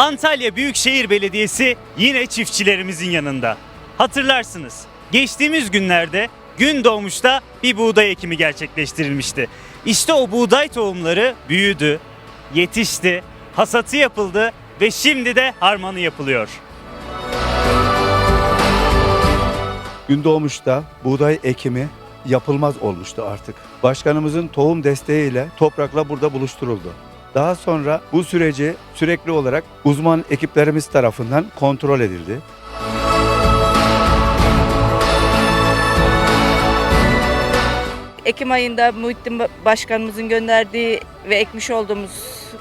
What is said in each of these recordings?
Antalya Büyükşehir Belediyesi yine çiftçilerimizin yanında. Hatırlarsınız. Geçtiğimiz günlerde gün doğmuşta bir buğday ekimi gerçekleştirilmişti. İşte o buğday tohumları büyüdü, yetişti, hasatı yapıldı ve şimdi de harmanı yapılıyor. Gündoğmuş'ta buğday ekimi yapılmaz olmuştu artık. Başkanımızın tohum desteğiyle toprakla burada buluşturuldu. Daha sonra bu süreci sürekli olarak uzman ekiplerimiz tarafından kontrol edildi. Ekim ayında Muhittin Ba- Başkanımızın gönderdiği ve ekmiş olduğumuz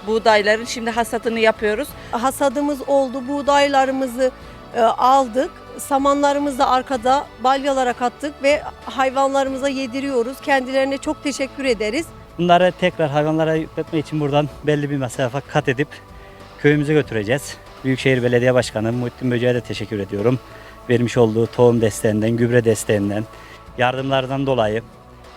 buğdayların şimdi hasatını yapıyoruz. hasadımız oldu. Buğdaylarımızı e, aldık. Samanlarımızı da arkada balyalara kattık ve hayvanlarımıza yediriyoruz. Kendilerine çok teşekkür ederiz. Bunları tekrar hayvanlara yükletme için buradan belli bir mesafe kat edip köyümüze götüreceğiz. Büyükşehir Belediye Başkanı Muhittin Böce'ye de teşekkür ediyorum. Vermiş olduğu tohum desteğinden, gübre desteğinden, yardımlardan dolayı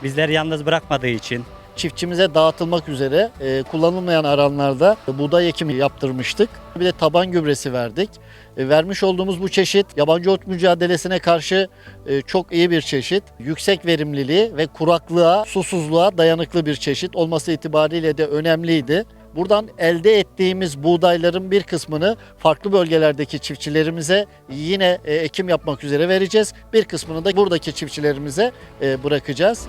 bizleri yalnız bırakmadığı için çiftçimize dağıtılmak üzere e, kullanılmayan alanlarda buğday ekimi yaptırmıştık. Bir de taban gübresi verdik. E, vermiş olduğumuz bu çeşit yabancı ot mücadelesine karşı e, çok iyi bir çeşit. Yüksek verimliliği ve kuraklığa, susuzluğa dayanıklı bir çeşit olması itibariyle de önemliydi. Buradan elde ettiğimiz buğdayların bir kısmını farklı bölgelerdeki çiftçilerimize yine e, ekim yapmak üzere vereceğiz. Bir kısmını da buradaki çiftçilerimize e, bırakacağız.